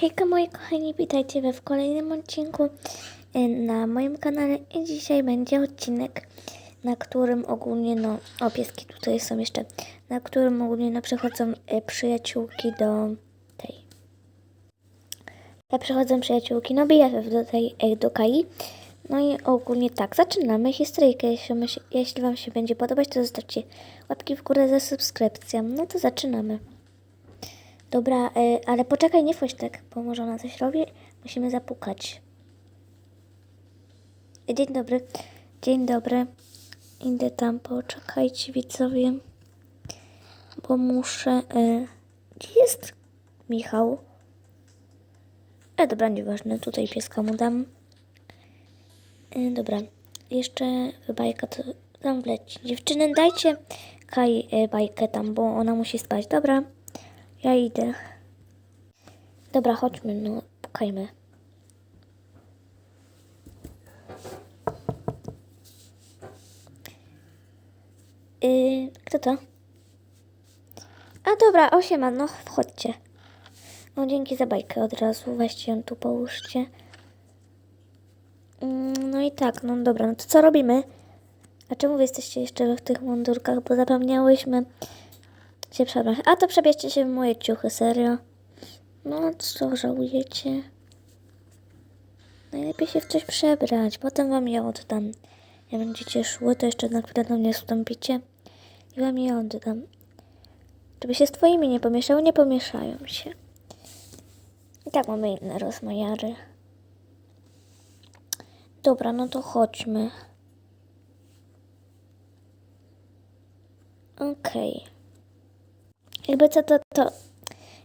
Hejka moi kochani, witajcie we w kolejnym odcinku y, na moim kanale. I dzisiaj będzie odcinek, na którym ogólnie, no, o pieski tutaj są jeszcze, na którym ogólnie, no, przychodzą y, przyjaciółki do tej, ja przychodzą przyjaciółki, no, BFF do tej, y, do Kai, no i ogólnie tak, zaczynamy historyjkę, jeśli, jeśli wam się będzie podobać, to zostawcie łapki w górę za subskrypcją, no to zaczynamy. Dobra, y, ale poczekaj, nie wchodź tak, bo może ona coś robi. Musimy zapukać. Dzień dobry. Dzień dobry. Idę tam, poczekajcie widzowie. Bo muszę... Y, gdzie jest Michał? E, dobra, nieważne, tutaj pieska mu dam. Y, dobra, jeszcze bajka to tam wleci. Dziewczyny, dajcie Kaj y, bajkę tam, bo ona musi spać. Dobra. Ja idę. Dobra, chodźmy, no, pukajmy. Yy, kto to? A dobra, osiema, no wchodźcie. No dzięki za bajkę od razu, weźcie ją tu połóżcie. Mm, No i tak, no dobra, no to co robimy? A czemu wy jesteście jeszcze w tych mundurkach? Bo zapomniałyśmy się przebrać. A to przebierzcie się w moje ciuchy, serio. No co żałujecie? Najlepiej się w coś przebrać, potem wam je oddam. Jak będziecie szły, to jeszcze na chwilę do mnie wstąpicie i wam je oddam. Żeby się z twoimi nie pomieszały, nie pomieszają się. I tak mamy inne rozmajary. Dobra, no to chodźmy. Okej. Jakby co to, to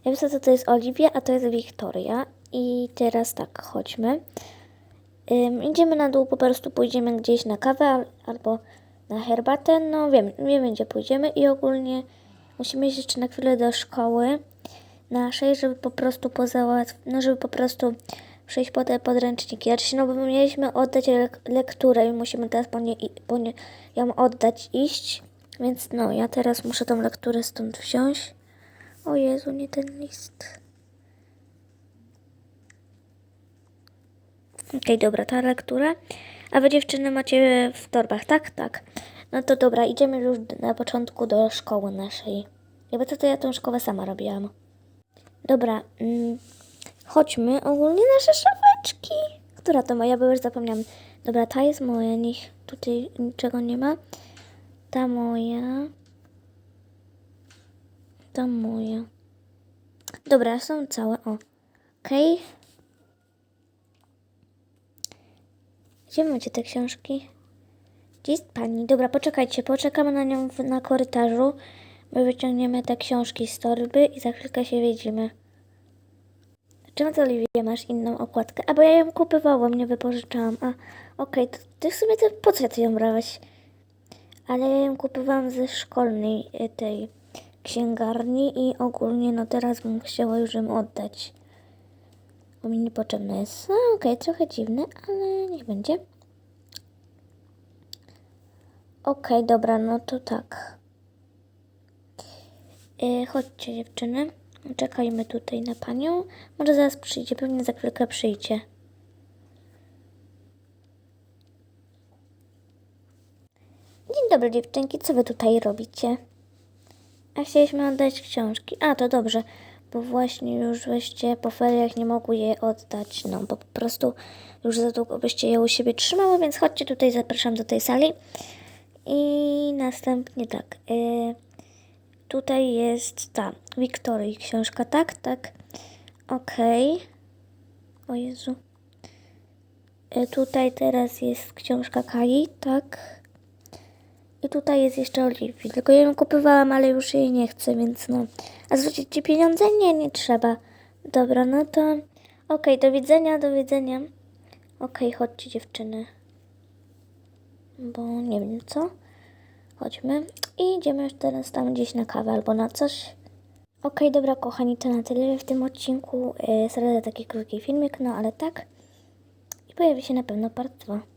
jakby co to, to jest Oliwia, a to jest Wiktoria. I teraz tak, chodźmy. Ym, idziemy na dół, po prostu pójdziemy gdzieś na kawę al- albo na herbatę. No wiem, wiemy gdzie pójdziemy i ogólnie musimy iść jeszcze na chwilę do szkoły naszej, żeby po prostu pozałatw... no żeby po prostu przyjść po te podręczniki. Znaczy, no bo my mieliśmy oddać lek- lekturę i musimy teraz po, nie, po nie, ją oddać, iść. Więc no, ja teraz muszę tą lekturę stąd wziąć. O Jezu, nie ten list. Okej, dobra, ta lektura. A wy dziewczyny macie w torbach, tak? Tak. No to dobra, idziemy już na początku do szkoły naszej. Jakby to, to ja tą szkołę sama robiłam. Dobra, mm, chodźmy. Ogólnie nasze szafeczki. Która to moja? Bo już zapomniałam. Dobra, ta jest moja, niech tutaj niczego nie ma. Ta moja. Ta moja. Dobra, są całe. O. Okej. Gdzie macie te książki? Gdzie jest pani? Dobra, poczekajcie, poczekamy na nią w, na korytarzu. My wyciągniemy te książki z torby i za chwilkę się widzimy. Czemu ty, Oliwia, masz inną okładkę? A bo ja ją kupowałam, nie wypożyczałam. A, okej, to ty w sumie to po co ty ją brałeś? Ale ja ją kupowałam ze szkolnej y, tej księgarni i ogólnie no teraz bym chciała już ją oddać. Bo mi niepotrzebna jest. A okej, trochę dziwne, ale niech będzie. Okej, dobra, no to tak. Yy, chodźcie dziewczyny. Czekajmy tutaj na panią. Może zaraz przyjdzie, pewnie za chwilkę przyjdzie. Dzień dobry dziewczynki, co wy tutaj robicie? A chcieliśmy oddać książki. A, to dobrze, bo właśnie już byście po feriach nie mogły je oddać. No, bo po prostu już za długo byście je u siebie trzymały, więc chodźcie tutaj, zapraszam do tej sali. I następnie tak. y, tutaj jest ta Wiktorii książka, tak? Tak. Okej. O Jezu. Y, tutaj teraz jest książka Kai, tak? I tutaj jest jeszcze Oliwii. Tylko ją kupowałam, ale już jej nie chcę, więc no. A zwrócić ci pieniądze? Nie, nie trzeba. Dobra, no to. Okej, do widzenia, do widzenia. Okej, chodźcie dziewczyny. Bo nie wiem co. Chodźmy. I idziemy już teraz tam gdzieś na kawę albo na coś. Okej, dobra kochani, to na tyle w tym odcinku. Yy, za taki krótki filmik, no ale tak. I pojawi się na pewno part 2.